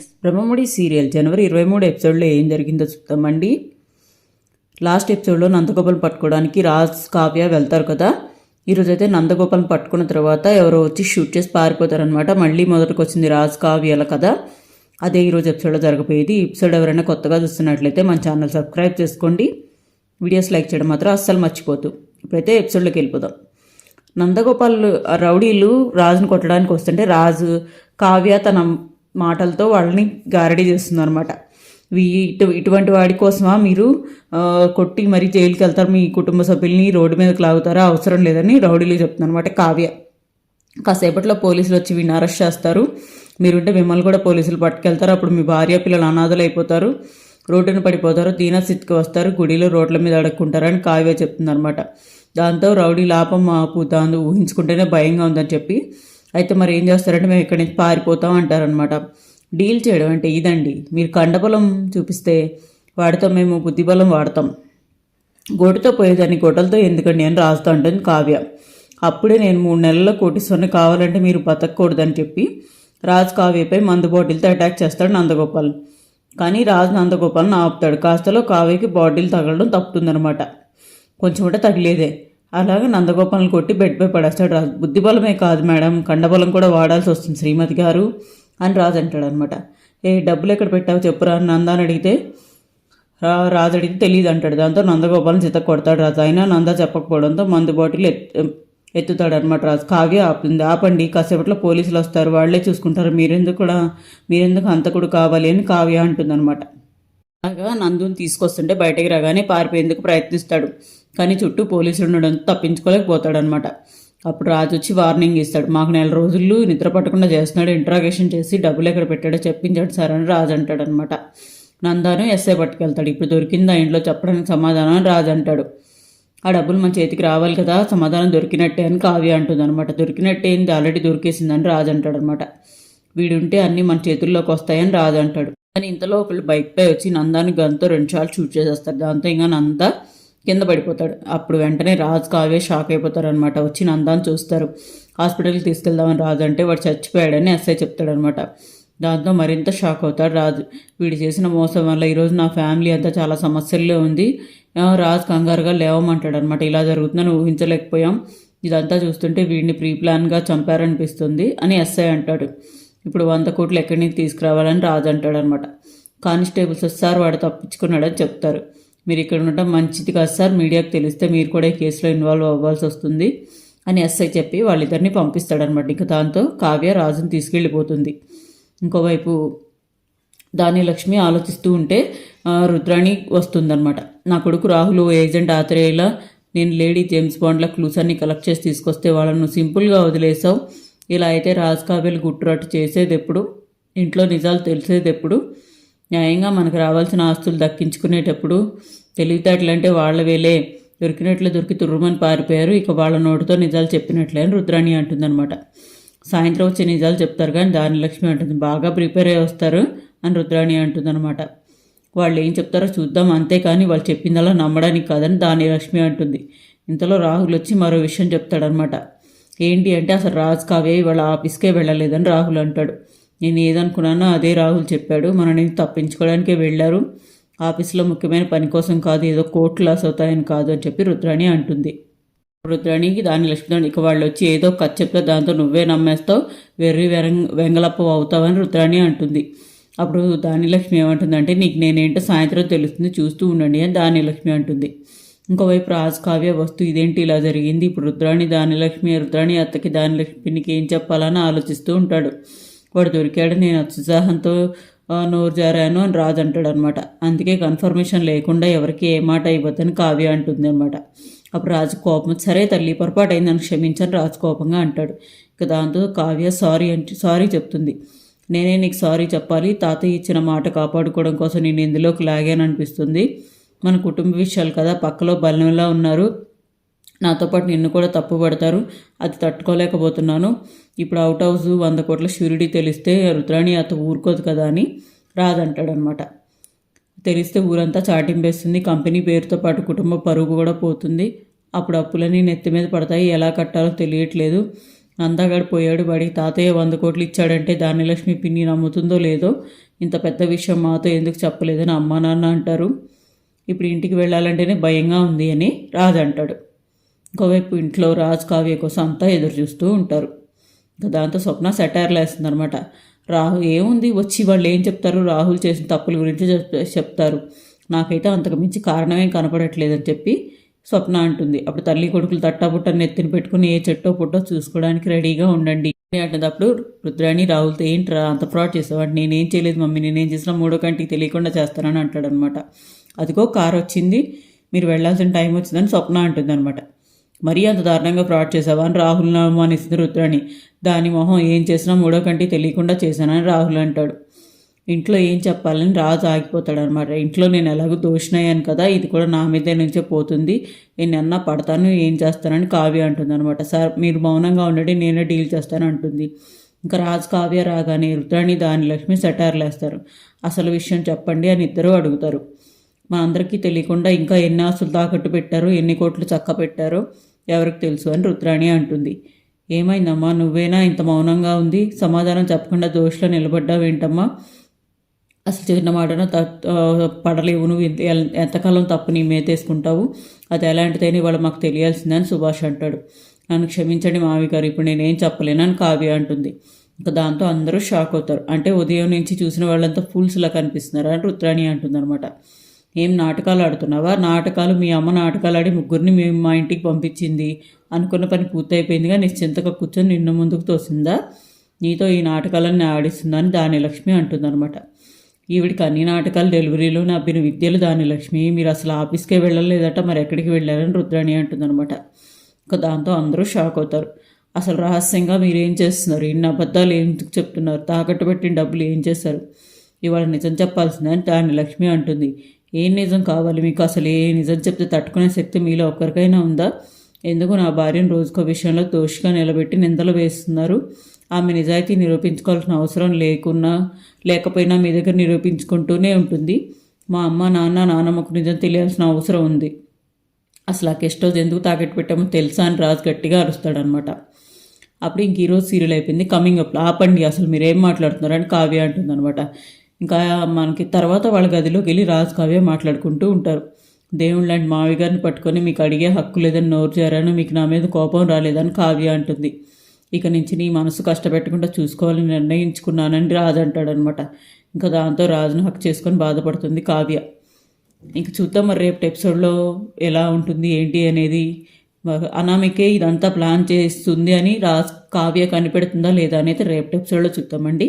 Brahmamudi serial జనవరి ఇరవై మూడు ఎపిసోడ్లో ఏం జరిగిందో చూద్దామండి లాస్ట్ ఎపిసోడ్లో నందగోపాల్ పట్టుకోవడానికి రాజ్ కావ్య వెళ్తారు కదా. ఈరోజు అయితే నందగోపాల్ని పట్టుకున్న తర్వాత ఎవరో వచ్చి షూట్ చేసి పారిపోతారనమాట మళ్ళీ మొదటికి వచ్చింది రాజ్ కావ్యాల కదా. అదే ఈరోజు ఎపిసోడ్లో జరగబోయేది. ఈ ఎపిసోడ్ ఎవరైనా కొత్తగా చూస్తున్నట్లయితే మన ఛానల్ సబ్స్క్రైబ్ చేసుకోండి. వీడియోస్ లైక్ చేయడం మాత్రం అస్సలు మర్చిపోతూ ఇప్పుడైతే ఎపిసోడ్లోకి వెళ్ళిపోదాం. నందగోపాల్ ఆ రౌడీలు రాజుని కొట్టడానికి వస్తుంటే రాజు కావ్య తన మాటలతో వాళ్ళని గారడీ చేస్తుందన్నమాట ఇటు ఇటువంటి వాడి కోసమా మీరు కొట్టి మరీ జైలుకి వెళ్తారు మీ కుటుంబ సభ్యుల్ని రోడ్డు మీదకి లాగుతారా? అవసరం లేదని రౌడీలు చెప్తున్నారు అనమాట కావ్య. కాసేపట్లో పోలీసులు వచ్చి వీడిని అరెస్ట్ చేస్తారు. మీరుంటే మిమ్మల్ని కూడా పోలీసులు పట్టుకెళ్తారు. అప్పుడు మీ భార్య పిల్లలు అనాథలు అయిపోతారు రోడ్డున పడిపోతారు. దీనస్థితికి వస్తారు. గుడిలో రోడ్ల మీద అడుక్కుంటారని కావ్య చెప్తుందనమాట దాంతో రౌడీ లాపం ఆపు దాన్ని ఊహించుకుంటేనే భయంగా ఉందని చెప్పి అయితే మరి ఏం చేస్తారంటే మేము ఇక్కడి నుంచి పారిపోతాం అంటారనమాట డీల్ చేయడం అంటే ఇదండి. మీరు కండబలం చూపిస్తే వాడితో మేము బుద్ధిబలం వాడతాం. గోటితో పోయేదాన్ని గొడలతో ఎందుకండి అని రాస్తూ ఉంటుంది కావ్య. అప్పుడే నేను మూడు నెలల్లో కోటీశ్వరుని కావాలంటే మీరు బతకూడదని చెప్పి రాజ్ కావ్యపై మందు బాటిల్తో అటాక్ చేస్తాడు నందగోపాల్. కానీ రాజు నందగోపాల్ని ఆపుతాడు. కాస్తలో కావ్యకి బాటిల్ తగలడం తప్పుతుందనమాట కొంచెం కూడా తగిలేదే. అలాగే నందగోపాలను కొట్టి బెడ్పై పడేస్తాడు రాజు. బుద్ధిబలమే కాదు మేడం కండబలం కూడా వాడాల్సి వస్తుంది శ్రీమతి గారు అని రాజు అంటాడు అనమాట ఏ డబ్బులు ఎక్కడ పెట్టావు చెప్పురా అని నందాని అడిగితే రా రాజు అడిగితే తెలియదు అంటాడు. దాంతో నందగోపాలను చిత్త కొడతాడు రాజు. అయినా నంద చెప్పకపోవడంతో మందు బాటిల్ ఎత్తుతాడు అనమాట రాజు. కావ్య ఆపుతుంది. ఆపండి కాసేపట్లో పోలీసులు వస్తారు. వాళ్ళే చూసుకుంటారు. మీరెందుకు కూడా మీరెందుకు హంతకుడు కావాలి అని కావ్య అంటుందన్నమాట అలాగా నందుని తీసుకొస్తుంటే బయటకు రాగానే పారిపోయేందుకు ప్రయత్నిస్తాడు. కానీ చుట్టూ పోలీసులు ఉండడంతో తప్పించుకోలేకపోతాడనమాట. అప్పుడు రాజు వచ్చి వార్నింగ్ ఇస్తాడు. మాకు నెల రోజులు నిద్ర పట్టకుండా చేస్తున్నాడు ఇంట్రాగేషన్ చేసి డబ్బులు ఎక్కడ పెట్టాడో చెప్పించాడు సార్ అని రాజు అంటాడనమాట. నందాను ఎస్ఏ పట్టుకెళ్తాడు. ఇప్పుడు దొరికిందా ఇంట్లో చెప్పడానికి సమాధానం అని రాజు అంటాడు. ఆ డబ్బులు మన చేతికి రావాలి కదా సమాధానం దొరికినట్టే అని కావ్య అంటుంది అనమాట దొరికినట్టే ఏంది? ఆల్రెడీ దొరికేసిందని రాజు అంటాడనమాట. వీడుంటే అన్నీ మన చేతుల్లోకి వస్తాయని రాజు అంటాడు. కానీ ఇంతలో ఒకళ్ళు బైక్పై వచ్చి నందాన్ని గన్తో రెండు సార్లు షూట్ చేసేస్తారు. దాంతో ఇంకా నందా కింద పడిపోతాడు. అప్పుడు వెంటనే రాజు కావే షాక్ అయిపోతారు అనమాట వచ్చి నందాన్ని చూస్తారు. హాస్పిటల్కి తీసుకెళ్దామని రాజు అంటే వాడు చచ్చిపోయాడని ఎస్ఐ చెప్తాడనమాట. దాంతో మరింత షాక్ అవుతాడు రాజు. వీడు చేసిన మోసం వల్ల ఈరోజు నా ఫ్యామిలీ అంతా చాలా సమస్యల్లో ఉంది. రాజు కంగారుగా లేవమంటాడు అనమాట ఇలా జరుగుతుందని ఊహించలేకపోయాం. ఇదంతా చూస్తుంటే వీడిని ప్రీ ప్లాన్గా చంపారనిపిస్తుంది అని ఎస్ఐ అంటాడు. ఇప్పుడు వంద కోట్లు ఎక్కడి నుంచి తీసుకురావాలని రాజు అంటాడు అనమాట కానిస్టేబుల్స్ సార్ వాడు తప్పించుకున్నాడని చెప్తారు. మీరు ఇక్కడ ఉండటం మంచిది కాదు సార్. మీడియాకు తెలిస్తే మీరు కూడా ఈ కేసులో ఇన్వాల్వ్ అవ్వాల్సి వస్తుంది అని ఎస్ఐ చెప్పి వాళ్ళిద్దరిని పంపిస్తాడనమాట. ఇంకా దాంతో కావ్య రాజుని తీసుకెళ్ళిపోతుంది. ఇంకోవైపు దాని లక్ష్మి ఆలోచిస్తూ ఉంటే రుద్రాణి వస్తుందన్నమాట నా కొడుకు రాహుల్ ఓ ఏజెంట్ ఆత్రేయుల నేను లేడీ జేమ్స్ బాండ్ల క్లూస్ అన్ని కలెక్ట్ చేసి తీసుకొస్తే వాళ్ళను సింపుల్గా వదిలేసావు ఇలా అయితే రాజ్ కావ్యలు గుట్టురట్టు చేసేది ఎప్పుడు ఇంట్లో నిజాలు తెలిసేది ఎప్పుడు న్యాయంగా మనకు రావాల్సిన ఆస్తులు దక్కించుకునేటప్పుడు తెలివితేటలంటే వాళ్ళ వేలే. దొరికినట్లు దొరికి తుర్రుమని పారిపోయారు. ఇక వాళ్ళ నోటితో నిజాలు చెప్పినట్లే అని రుద్రాణి అంటుందన్నమాట. సాయంత్రం వచ్చే నిజాలు చెప్తారు కానీ దాని లక్ష్మి అంటుంది బాగా ప్రిపేర్ అయ్యి వస్తారు అని రుద్రాణి అంటుందన్నమాట. వాళ్ళు ఏం చెప్తారో చూద్దాం అంతేకాని వాళ్ళు చెప్పిందలా నమ్మడానికి కాదని దాని లక్ష్మి అంటుంది. ఇంతలో రాహుల్ వచ్చి మరో విషయం చెప్తాడనమాట ఏంటి అంటే అసలు రాజు కావే ఇవాళ ఆఫీస్కే వెళ్ళలేదని రాహుల్ అంటాడు. నేను ఏదనుకున్నానో అదే రాహుల్ చెప్పాడు. మనని తప్పించుకోవడానికే వెళ్ళారు. ఆఫీస్లో ముఖ్యమైన పని కోసం కాదు ఏదో కోర్టు లాస్ అవుతాయని కాదు అని చెప్పి రుద్రాణి అంటుంది. రుద్రాణికి దాని లక్ష్మీదాని ఇక వాళ్ళు వచ్చి ఏదో కథ చెప్తే దాంతో నువ్వే నమ్మేస్తావు వెర్రి వెరంగ వెంగళప్ప అవుతావని రుద్రాణి అంటుంది. అప్పుడు దాని లక్ష్మి ఏమంటుందంటే నీకు నేనేంటో సాయంత్రం తెలుస్తుంది చూస్తూ ఉండండి అని దాని లక్ష్మి అంటుంది. ఇంకోవైపు రాజు కావ్య వస్తు ఇదేంటి ఇలా జరిగింది? ఇప్పుడు రుద్రాణి దానిలక్ష్మి రుద్రాణి అత్తకి దానిలక్ష్మికి ఏం చెప్పాలని ఆలోచిస్తూ ఉంటాడు. వాడు దొరికాడు నేను ఉత్సాహంతో నోరు జారాను అని రాజు అంటాడు అనమాట అందుకే కన్ఫర్మేషన్ లేకుండా ఎవరికి ఏ మాట ఇవ్వద్దని కావ్య అంటుంది అనమాట అప్పుడు రాజు కోపం సరే తల్లి పొరపాటు అయింది నన్ను క్షమించని రాజు కోపంగా అంటాడు. ఇక దాంతో కావ్య సారీ అంటే సారీ చెప్తుంది. నేనే నీకు సారీ చెప్పాలి తాతయ్య ఇచ్చిన మాట కాపాడుకోవడం కోసం నేను ఇందులోకి లాగాను అనిపిస్తుంది మన కుటుంబ విషయాలు కదా పక్కలో బలంలా ఉన్నారు. నాతో పాటు నిన్ను కూడా తప్పు పడతారు. అది తట్టుకోలేకపోతున్నాను. ఇప్పుడు అవుట్ హౌస్ వంద కోట్ల షూరిటీ తెలిస్తే రుద్రాణి అత ఊరుకోదు కదా అని రాదంటాడనమాట. తెలిస్తే ఊరంతా చాటింపేస్తుంది. కంపెనీ పేరుతో పాటు కుటుంబ పరుగు కూడా పోతుంది. అప్పుడు అప్పులన్నీ నెత్తి మీద పడతాయి. ఎలా కట్టాలో తెలియట్లేదు. నందగాడు పోయాడు వాడికి తాతయ్య వంద కోట్లు ఇచ్చాడంటే ధాన్యలక్ష్మి పిన్ని నమ్ముతుందో లేదో ఇంత పెద్ద విషయం మాతో ఎందుకు చెప్పలేదని అమ్మా నాన్న అంటారు. ఇప్పుడు ఇంటికి వెళ్ళాలంటేనే భయంగా ఉంది అని రాజు అంటాడు. ఇంకోవైపు ఇంట్లో రాజు కావ్య కోసం అంతా ఎదురు చూస్తూ ఉంటారు. ఇంకా దాంతో స్వప్న సెటైర్లు వేస్తుంది అనమాట రాహుల్ ఏముంది? వచ్చి వాళ్ళు ఏం చెప్తారు? రాహుల్ చేసిన తప్పుల గురించి చెప్- చెప్తారు. నాకైతే అంతకు మించి కారణమేం కనపడట్లేదని చెప్పి స్వప్న అంటుంది. అప్పుడు తల్లి కొడుకులు తట్టాబుట్ట ఎత్తిన పెట్టుకుని ఏ చెట్టో పుట్టో చూసుకోవడానికి రెడీగా ఉండండి. అంటేటప్పుడు రుద్రాణి రాహుల్తో ఏంట్రా అంత ఫ్రాడ్ చేసేవాడు నేనేం చేయలేదు మమ్మీ. నేనేం చేసినా మూడో కంటికి తెలియకుండా చేస్తానని అంటాడనమాట అదిగో కార్ వచ్చింది. మీరు వెళ్ళాల్సిన టైం వచ్చిందని స్వప్న అంటుంది అనమాట మరీ అంత దారుణంగా ఫ్రాడ్ చేసావా అని రాహుల్ని అనుమానిస్తుంది రుద్రాణి. దాని మొహం ఏం చేసినా మూడో కంటి తెలియకుండా చేశానని రాహుల్ అంటాడు. ఇంట్లో ఏం చెప్పాలని రాజు ఆగిపోతాడు అనమాట ఇంట్లో నేను ఎలాగో దోషినయ్యాను కదా ఇది కూడా నా మీద నుంచే పోతుంది. నేను అన్నా పడతాను ఏం చేస్తానని కావ్య అంటుంది అనమాట సార్ మీరు మౌనంగా ఉండండి నేనే డీల్ చేస్తాను అంటుంది. ఇంకా రాజు కావ్య రాగానే రుద్రాణి దాని లక్ష్మి సెటార్లు వేస్తారు అసలు విషయం చెప్పండి అని ఇద్దరూ అడుగుతారు. మా అందరికీ తెలియకుండా ఇంకా ఎన్ని ఆస్తులు తాకట్టు పెట్టారో ఎన్ని కోట్లు చక్క పెట్టారో ఎవరికి తెలుసు అని రుద్రాణి అంటుంది. ఏమైందమ్మా నువ్వేనా ఇంత మౌనంగా ఉంది? సమాధానం చెప్పకుండా దోషిలో నిలబడ్డావేంటమ్మా అసలు చిన్న మాటన పడలేవు నువ్వు. ఎంత ఎంతకాలం తప్పు నీ మేతేసుకుంటావు అది ఎలాంటిదని ఇవాళ మాకు తెలియాల్సిందని సుభాష్ అంటాడు. నన్ను క్షమించండి మావి గారు ఇప్పుడు నేనేం చెప్పలేనని కావ్య అంటుంది. ఇంకా దాంతో అందరూ షాక్ అవుతారు. అంటే ఉదయం నుంచి చూసిన వాళ్ళంతా ఫుల్స్లా కనిపిస్తున్నారు అని రుద్రాణి అంటుందన్నమాట. ఏం నాటకాలు ఆడుతున్నావా? నాటకాలు మీ అమ్మ నాటకాలు ఆడి ముగ్గురిని మేము మా ఇంటికి పంపించింది. అనుకున్న పని పూర్తయిపోయిందిగా నిశ్చింతగా కూర్చొని నిన్ను ముందుకు తోసిందా? నీతో ఈ నాటకాలన్నీ ఆడిస్తుందని దాని లక్ష్మి అంటుందన్నమాట. ఈవిడికి అన్ని నాటకాలు డెలివరీలు నవ్విన విద్యలు దాని లక్ష్మి మీరు అసలు ఆఫీస్కే వెళ్ళలేదట మరి ఎక్కడికి వెళ్ళారని రుద్రాణి అంటుందన్నమాట. ఇంకా దాంతో అందరూ షాక్ అవుతారు. అసలు రహస్యంగా మీరు ఏం చేస్తున్నారు? ఇన్ని అబద్ధాలు ఎందుకు చెప్తున్నారు? తాకట్టు పెట్టిన డబ్బులు ఏం చేశారు? ఇవాళ నిజం చెప్పాల్సిందని దాని లక్ష్మి అంటుంది. ఏం నిజం కావాలి? మీకు అసలు ఏ నిజం చెప్తే తట్టుకునే శక్తి మీలో ఒక్కరికైనా ఉందా? ఎందుకు నా భార్యను రోజుకో విషయంలో దోషిగా నిలబెట్టి నిందలు వేస్తున్నారు? ఆమె నిజాయితీ నిరూపించుకోవాల్సిన అవసరం లేకున్నా లేకపోయినా మీ దగ్గర నిరూపించుకుంటూనే ఉంటుంది. మా అమ్మ నాన్న నాన్నమ్మకు నిజం తెలియాల్సిన అవసరం ఉంది. అసలు ఆ గెస్ట్ హౌస్ ఎందుకు తాకెట్టు పెట్టామో తెలుసా అని రాజు గట్టిగా అరుస్తాడనమాట అప్పుడు ఇంక ఈరోజు సీరియల్ అయిపోయింది. Coming up. ఆపండి అసలు మీరు ఏం మాట్లాడుతున్నారు అని కావ్య అంటుందన్నమాట. ఇంకా మనకి తర్వాత వాళ్ళ గదిలోకి వెళ్ళి రాజు కావ్య మాట్లాడుకుంటూ ఉంటారు. దేవుడు లాంటి మావి గారిని పట్టుకొని మీకు అడిగే హక్కు లేదని నోరు చేరాను మీకు నా మీద కోపం రాలేదని కావ్య అంటుంది. ఇక నుంచి నీ మనసు కష్టపెట్టకుండా చూసుకోవాలని నిర్ణయించుకున్నానని రాజు అంటాడనమాట. ఇంకా దాంతో రాజును హక్కు చేసుకొని బాధపడుతుంది కావ్య. ఇంక చూద్దాం మరి రేపు ఎపిసోడ్లో ఎలా ఉంటుంది ఏంటి అనేది. అనామికే ఇదంతా ప్లాన్ చేస్తుంది అని రాజ్ కావ్య కనిపెడుతుందా లేదా అనేది రేపు ఎపిసోడ్లో చూద్దామండి.